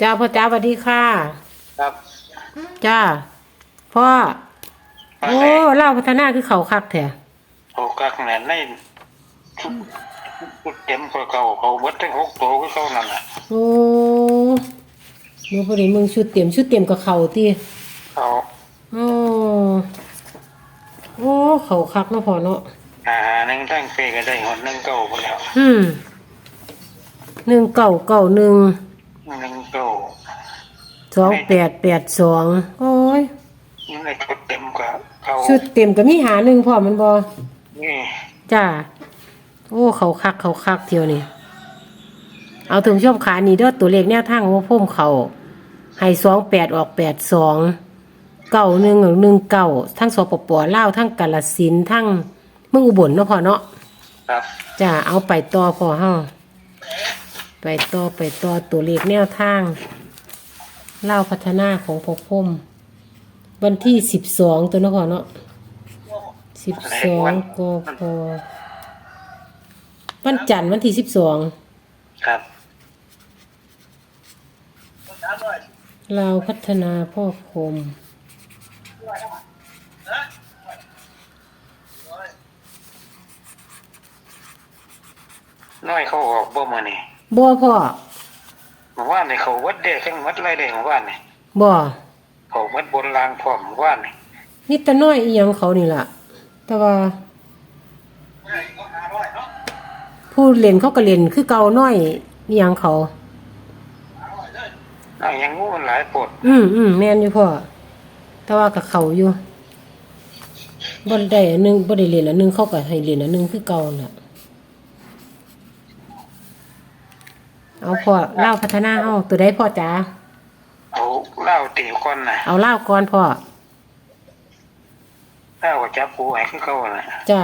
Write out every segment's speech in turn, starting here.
จ้าพ่อจ้าสวัสดีค่ะ ครับจ้าพ่อมาโอ้ไหนเล่าพัฒนาคือเขาคักแท้โอ้กักแน่นในชุดชุดเต็มกว่าเก่าเขาเบิดทั้งหกตัวก็เขานั่นน่ะโอ้หนูพอดีมึงชุดเต็มชุดเต็มกับเขาตีเขาโอ้โอ้เขาคักเนาะพ่อเนาะหาหนึ่งทั้งเฟก็ได้หนหนึ่งเก่าไปแล้วอืมหนึ่งเก่าเก่าหนึ่ง หนึ่งเก่าสองแปดแปดสองโอ้ยนี่ในชุดเต็มกว่าเขาชุดเต็มก็มีหาหนึ่งพ่อมันบอนี่จ้าโอ้เขาคักเขาคักเที่ยวนี่เอาถึงชอบขานี่เด้อตัวเลขแนวทางว่าพุ่มเขาให้สองแปดออกแปดสองเก้าหนึ่งหนึ่งเก้าทั้งสปปลาวทั้งกาลสินธุ์ทั้งเมืองอุบลเนาะพ่อเนาะครับจ้าเอาไปต่อพอเฮา ไปต่อไปต่อตัวเลขแนวทางเล่าวพัฒนาของพอพุ่มวันที่สิบสองตัวเนาะพ่อเนาะสิบสองกพวันจันทร์วันที่สิบสองครับลาวพัฒนาพ่อคมน้อยเขาออกบ่มานี่ บ่พ่อเมื่อวานนี่เขาวัดเด้ทั้งวัดไรเด้เมื่อวานนี่บ่เขาวัดบนรางพร้อมเมื่อวานนี่นี่ตาน้อยอีหยังเขานี่ล่ะ แต่ว่า ผู้เล่นเขาก็เล่นคือเก่าน้อยอีหยังเขาน้อยยังงูมันหลายปวดอืมอืมแม่นอยู่พ่อแต่ว่ากับเขาอยู่บ่ได้อันหนึงบ่ได้เรียนอันหนึงเขาก็ให้เรียนอันหนึงคือเก่าน่ะ เอาพ่อเล่าวพัฒนาเฮาตัวใดพ่อจ๋าเอาเหล้าตีก้อนน่ะเอาเล่าวก่อนพ่อเหล้าก็จับปูให้คือเขาน่ะจ้า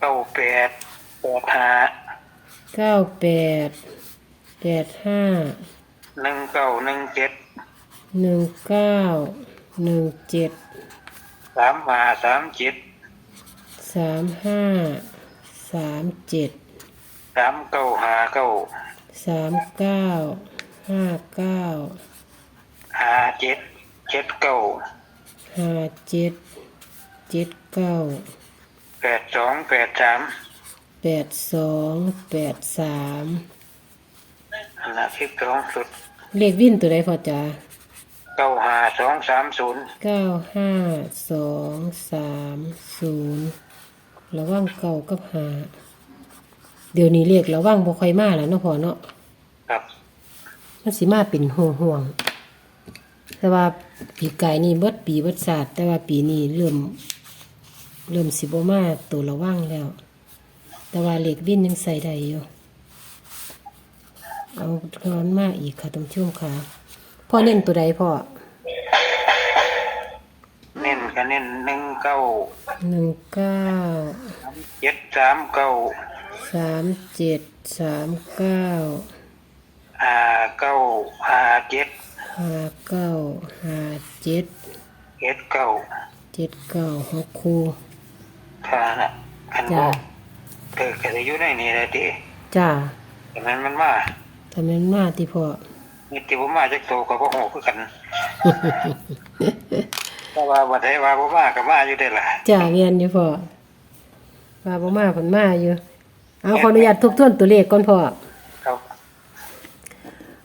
เก้าแปดแปดห้าเก้าแปดแปดห้าหนึ่งเก้าหนึ่งเจ็ดหนึ่งเก้าหนึ่งเจ็ดสามห้าสามเจ็ดสามห้าสามเจ็ด สามเก้าห้าเก้าสามเก้าห้าเก้าห้าเจ็ดเจ็ดเก้าห้าเจ็ดเจ็ดเก้าแปดสองแปดสามแปดสองแปดสามอันนั้นสิบสองสุดเลขวิ่นตัวใดพอจ้าเก้าห้าสองสามศูนย์เก้าห้าสองสามศูนย์ระว่างเก้ากับห้า เดี๋ยวนี้เลขระว่างบ่ค่อยมาแล้วเนาะพอเนาะครับ มันสิมาเป็นห่วงห่วงๆแต่ว่าปีกายนี่เบิดปีเบิดศาสตร์แต่ว่าปีนี้เริ่ม เริ่มสิบมาตัวระว่างแล้ว แต่ว่าเหล็กวินยังใส่ได้อยู่เอาร้อนมากอีกค่ะตรงช่วงขาพ่อเน้นตัวใดพ่อเน้นก็เน้นหนึ่งเก้าหนึ่งเก้าเจ็ดสามเก้า สามเจ็ดสามเก้าห้าเก้าห้าเจ็ดห้าเก้าห้าเจ็ดเจ็ดเก้าเจ็ดเก้าหกคูเท่านั้นน่ะคันจ้าบอกเกิดก็จะอยู่ในนี้แหละดิจ้าแต่นั้นมันมาทำเป็นมาที่พ่อ มีติบ่มาจากโตก็บ่ฮู้คือกันแต่ว่าบ่ได้ว่าบ่มาก็มาอยู่ได้ล่ะจ้าเรียนอยู่พ่อว่าบ่มาเพิ่นมาอยู่ เอาขออนุญาตทบทวนตัวเลขก่อนพ่อครับ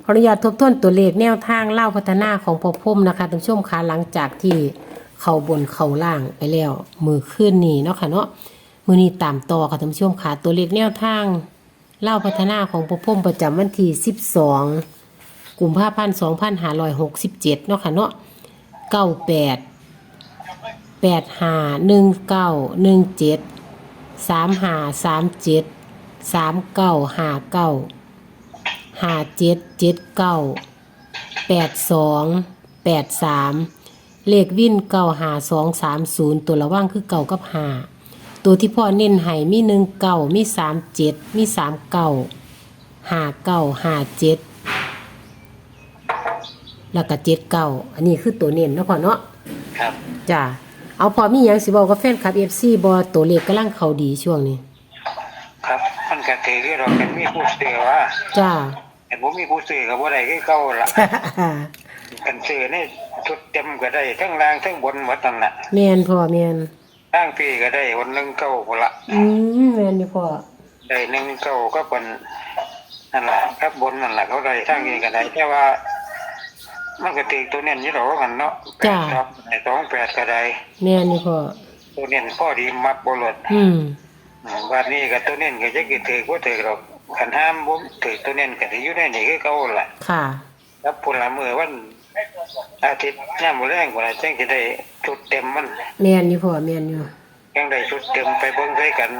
ขออนุญาตทบทวนตัวเลขแนวทางเล่าพัฒนาของพ่อพุ่มนะคะท่านผู้ชมคะหลังจากที่เขาบนเขาล่างไปแล้ว มือขึ้นนี่เนาะค่ะเนาะมือนี้ตามต่อค่ะท่านผู้ชมค่ะตัวเลขแนวทางเล่าพัฒนาของพ่อพุ่มประจำวันที่12กุมภาพันธ์2567เนาะค่ะเนาะ98แปดห้าหนึ่งเก้าหนึ่งเจ็ดสามห้าสามเจ็ด สามเก้าห้าเก้าห้าเจ็ดเจ็ดเก้าแปดสองแปดสามเลขวิ่นเก้าหาสองสามศูนย์ตัวระว่างคือเก้ากับห้าตัวที่พ่อเน้นให้มีหนึ่งเก้ามีสามเจ็ดมีสามเก้าห้าเก้าห้าเจ็ดแล้วก็เจ็ดเก้าอันนี้คือตัวเน้นเนาะพ่อเนาะครับจ้าเอาพอมีหยังสิบอกกับแฟนคลับ FC บอตัวเลขกำลังเขาดีช่วงนี้ครับมัน ก็ถือที่เราเป็นมีผู้เสือว่าจ้าแต่ผมมีผู้ซื้อกับว่าใดคือเก่าละกันซื้อนี่ชุดเต็มก็ได้ทั้งล่างทั้งบนหมดนั่นแหละแม่นพ่อแม่นทั้งปีก็ได้คนหนึ่งเก้าคนละอืมแม่นอยู่พ่อได้หนึ่งเก้าก็เป็นนั่นแหละครับบนนั่นแหละเขาได้ทั้งนี้ก็ได้แต่ว่ามันก็ตีตัวเน้นอยี่หรอกันเนาะแปดครับไอ้สองแปดก็ได้แม่นอยู่พ่อตัวเน้นพ่อดีมักบรดอืม วันนี้ก็ตัวเน้นก็จะกี่ถือว่าถือหรอกขันห้ามผมถือตัวเน้นก็ที่อยู่ในนี่คือเก่าละค่ะแล้วพลมือวันอาทิตย์ย่ามมื้อแรงกว่าจังจะได้ชุดเต็มมันแม่นอยู่พ่อแม่นอยู่ยังได้ชุดเต็มไปเบิ่งใส่กัน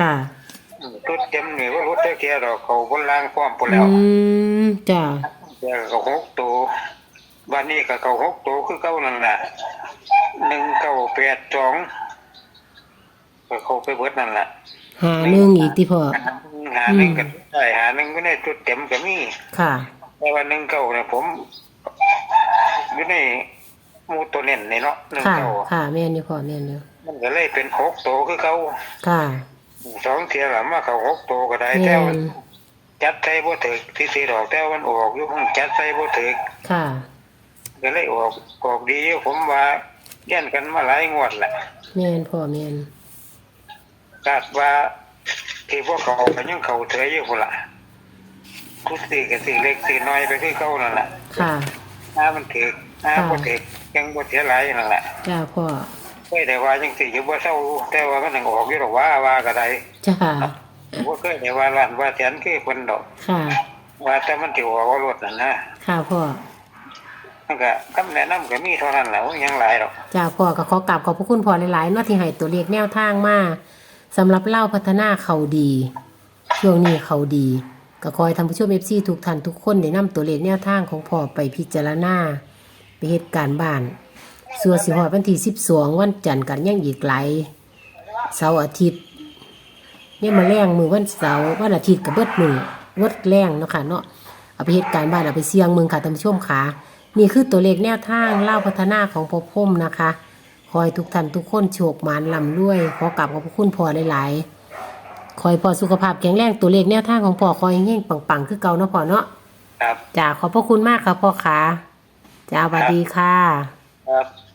ค่ะชุดเต็มนี่ว่ารถได้แค่ดอกเขาบนล่างพร้อมพุ่นอืแล้วมจ้าเดี๋ยวก็หกตัววันนี้ก็เขาหกตัวคือเก่านั่นแหละหนึ่งเก้าแปดสอง ก็เขาไปเบิดนั่นแหละหาหนึ่งอีกที่พ่อ หาหนึ่งกันได้หาหนึ่งก็ได้ชุดเต็มก็มีค่ะ แต่ว่าหนึ่งเก้าเนี่ยผมอยู่ในหมูตัวเน่นนี่เนาะหนึ่งค่ะ เก้าค่ะแม่นอยู่พ่อแม่นอยู่มันก็เลยเป็นหกตัวคือเขาค่ะสองเทียหละมาเขาหกตัวก็ได้แม่แต่ว่านจัดใส่บ่ถึกที่สีดอกแต่ว่ามันออกอยู่มันจัดใส่บ่ถึกค่ะ ก็เลยออกออกดีอยู่ผมว่าเลี้ยนกันมาหลายงวดแหละ แม่นพ่อแม่น คาดว่าที่พวกเขาก็ยังเขาเถยอยู่พุ่นล่ะทุกสิ่งกับสิ่งเล็กสิ่งน้อยไปคือเก่านั่นแหละค่ะถ้ามันถึกถ้าบ่ถึกยังบ่เสียหลายนั่นแหละจ้าพ่อเคยได้ว่าจังสิอยู่บ่เศร้าแต่ว่ามันยังออกอยู่ดอกว่าว่าก็ได้จ้าบ่เคยได้ว่าล้านว่าแสนคือเพิ่นดอก ค่ะว่าแต่มันสิออกว่ารถนั่นนะค่ะพ่อมันก็คำแนะนำก็มีเท่านั้นแหละยังหลายดอกจ้าพ่อก็ขอกราบขอบพระคุณพ่อหลายๆเนาะที่ให้ตัวเลขแนวทางมา สำหรับเล่าพัฒนาเขาดี ช่วงนี้เขาดี ก็คอยทำผู้ชมเอฟซีทุกท่านทุกคนได้นำตัวเลขแนวทางของพ่อไปพิจารณาไปเหตุการณ์บ้าน ส่วนสิหอดวันที่12วันจันทร์กันยังอีกหลายเสาร์อาทิตย์เนี่ยมาแรงมือวันเสาร์วันอาทิตย์กับเบิดมือเบิดแรงเนาะค่ะเนาะเอาไปเหตุการณ์บ้านเอาไปเสี่ยงเมืองค่ะท่านผู้ชมค่ะนี่คือตัวเลขแนวทางเล่าพัฒนาของพ่อพุ่มนะคะ คอยทุกท่านทุกคนโชคหมานลำด้วย ขอกลับขอบพระคุณพ่อหลายๆคอยพอสุขภาพแข็งแรงตัวเลขแนวทางของพ่อคอยเฮงๆปังๆคือเก่าเนาะพ่อเนาะครับจ้าขอบพระคุณมากค่ะพ่อขาจ้าสวัสดีค่ะ ครับ